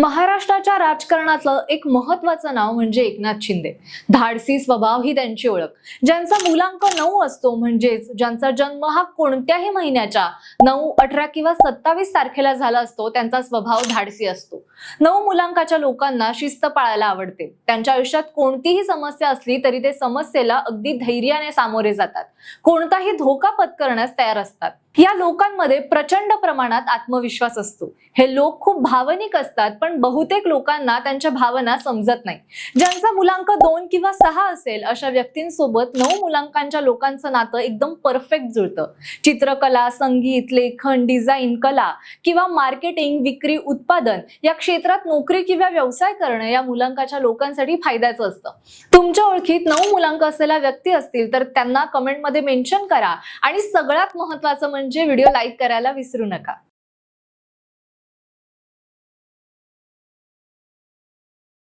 महाराष्ट्राच्या राजकारणातलं एक महत्वाचं नाव म्हणजे एकनाथ शिंदे. धाडसी स्वभाव ही त्यांची ओळख. ज्यांचा मुलांक नऊ असतो म्हणजेच ज्यांचा जन्म हा कोणत्याही महिन्याच्या नऊ अठरा किंवा सत्तावीस तारखेला झाला असतो त्यांचा स्वभाव धाडसी असतो. नऊ मुलांकाच्या लोकांना शिस्त पाळायला आवडते. त्यांच्या आयुष्यात कोणतीही समस्या असली तरी ते समस्येला अगदी धैर्याने सामोरे जातात. कोणताही धोका पत्करण्यास तयार असतात. या लोकांमध्ये प्रचंड प्रमाणात आत्मविश्वास असतो. हे लोक खूप भावनिक असतात पण बहुतेक लोकांना त्यांच्या भावना समजत नाही. ज्यांचा मुलांक दोन किंवा सहा असेल अशा व्यक्तींसोबत नऊ मुलांकांच्या लोकांचं नातं एकदम परफेक्ट जुळतं. चित्रकला संगीत लेखन डिझाईन कला किंवा मार्केटिंग विक्री उत्पादन या क्षेत्रात नोकरी किंवा व्यवसाय करणं या मुलांकाच्या लोकांसाठी फायद्याचं असतं. तुमच्या ओळखीत नऊ मुलांक असलेल्या व्यक्ती असतील तर त्यांना कमेंटमध्ये मेन्शन करा. आणि सगळ्यात महत्त्वाचं म्हणजे म्हणजे व्हिडिओ लाईक करायला विसरू नका.